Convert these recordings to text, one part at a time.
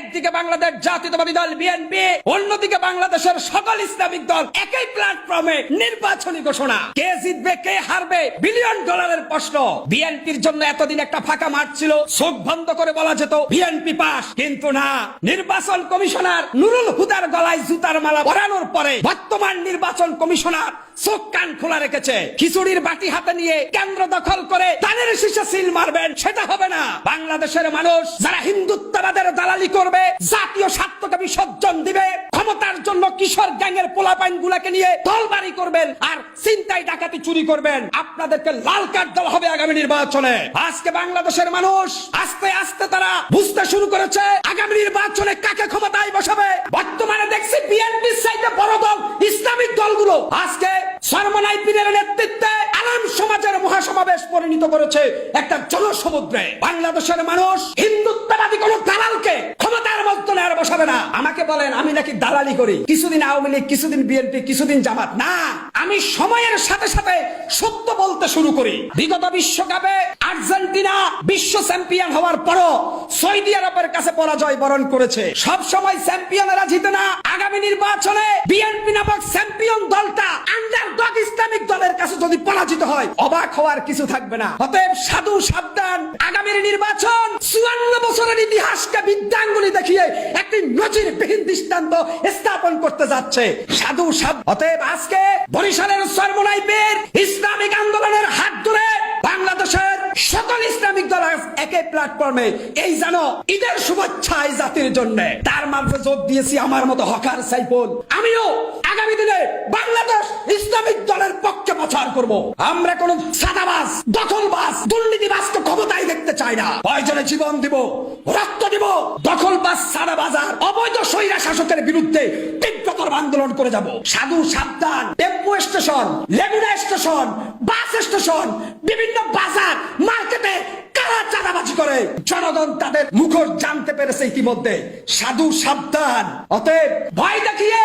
একদিকে বাংলাদেশ জাতীয়তাবাদী দল বিএনপি, অন্যদিকে বাংলাদেশের সকল ইসলামিক দল একই প্ল্যাটফর্মে নির্বাচনী ঘোষণা। কে জিতবে, কে হারবে বিলিয়ন ডলারের প্রশ্ন। বিএনপির জন্য এতদিন একটা ফাঁকা মাঠ ছিল, চোখ বন্ধ করে বলা যেত, বিএনপি পাস। কিন্তু না, নির্বাচন কমিশনার নুরুল হুদার গলায় জুতার মালা পরানোর পরে বর্তমান নির্বাচন কমিশনার চোখ কান খোলা রেখেছে। খিচুড়ির বাটি হাতে নিয়ে কেন্দ্র দখল করে তাদের শীর্ষে সিল মারবেন, সেটা হবে না। বাংলাদেশের মানুষ যারা হিন্দুত্ববাদের দালালি করবে, জাতীয় স্বার্থকে বিসর্জন দিবে, ক্ষমতার জন্য কিশোর গ্যাংয়ের পোলাপাইন গুলাকে নিয়ে দলবাড়ি করবেন আর চিন্তায় ডাকাতি চুরি করবেন। আপনাদেরকে লাল কার্ড দেওয়া হবে আগামী নির্বাচনে। আজকে বাংলাদেশের মানুষ আস্তে আস্তে তারা বুঝতে শুরু করেছে, আগামী নির্বাচনে কাকে ক্ষমতায় বসাবে। বর্তমানে দেখছি বিএনপির চাইতে বড় দল ইসলামিক দলগুলো। আজকে নেতৃত্বে আলাম সমাজের মহাসমাবেশ পরিণত করেছে একটা জনসমুদ্রে। বাংলাদেশের মানুষ হিন্দুত্ববাদী কোন দালালকে ক্ষমতার মধ্যে আর বসাবে না। আমাকে বলেন, আমি নাকি দালালি করি। কিছুদিন আওয়ামী লীগ, কিছুদিন বিএনপি, কিছুদিন জামাত। না, আমি সময়ের সাথে সাথে সত্য বলতে শুরু করি। বিগত বিশ্বকাপে আর্জেন্টিনা বিশ্ব চ্যাম্পিয়ন হওয়ার পরও সৌদি আরবের কাছে পরাজয় বরণ করেছে। সব সময় চ্যাম্পিয়নেরা জিতে না। আগামী নির্বাচনে বিএনপি নামক চ্যাম্পিয়ন দলটা ইসলামিক দলের কাছে যদি পরাজিত হয়, অবাক হওয়ার কিছু থাকবে না। অতএব সাধু সাবধান। আগামীর নির্বাচন চুয়ান্ন বছরের ইতিহাসকে বিদ্যাঙ্গুলি দেখিয়ে একটি নজিরবিহীন দৃষ্টান্ত স্থাপন করতে যাচ্ছে। সাধু সাব অতএব আজকে বরিশালের সর্বনাই বের ইসলামিক আন্দোলনের হাত ধরে বাংলাদেশের সকল ইসলামিক দল একই প্ল্যাটফর্মে এই যেন ঈদের শুভেচ্ছা এই জাতির জন্য। তার মাঝে যোগ দিয়েছি আমার মতো হকার সাইফুল। আমিও আগামী দিনে দলের পক্ষে করব। আমরা কোন সাদাবাজ, দখলবাজ দুর্নীতিবাজকে ক্ষমতায় দেখতে চাই না। প্রয়োজনে জীবন দিব, রক্ত দিব, দখলবাজ সাদাবাজার অবৈধ স্বৈরা শাসকের বিরুদ্ধে তীব্রতর আন্দোলন করে যাব। সাধু সাবধান টেম্পো স্টেশন লেগুনা স্টেশন, বাস স্টেশন, বিভিন্ন বাজার, মার্কেটে কারা চাঁদাবাজি করে? জনগণ তাদের মুখর জানতে পেরেছে ইতিমধ্যে। সাধু সাবধান। অতএব ভয় দেখিয়ে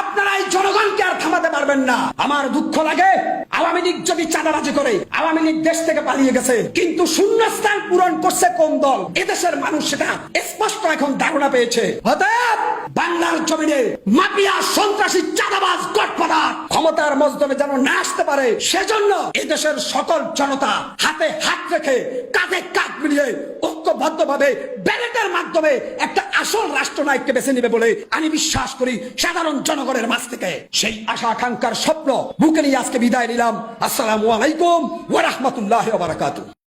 আপনারা এই জনগণকে আর থামাতে পারবেন না। আমার দুঃখ লাগে আওয়ামী লীগ যদি চাঁদাবাজি করে, আওয়ামী লীগ দেশ থেকে পালিয়ে গেছে, কিন্তু শূন্যস্থান পূরণ করছে কোন দল? এদেশের মানুষ সেটা স্পষ্ট এখন ধারণা পেয়েছে। অতএব বাংলার জমিনে মাফিয়া, সন্ত্রাসী, চাঁদাবাজ গটপদার ক্ষমতার মজদমে যেন না আসতে পারে, সেজন্য এদেশের সকল জনতা হাতে হাত রেখে কাঁধে কাঁধ মিলিয়ে ঐক্যবদ্ধ ভাবে ব্যালেটের মাধ্যমে একটা আসল রাষ্ট্রনায়ককে বেছে নেবে বলে আমি বিশ্বাস করি সাধারণ জনগণের মাঝ থেকে। সেই আশা আকাঙ্ক্ষার স্বপ্ন বুকে নিয়ে আজকে বিদায় নিলাম। আসসালামু আলাইকুম ওয়া বারাকাতুহু।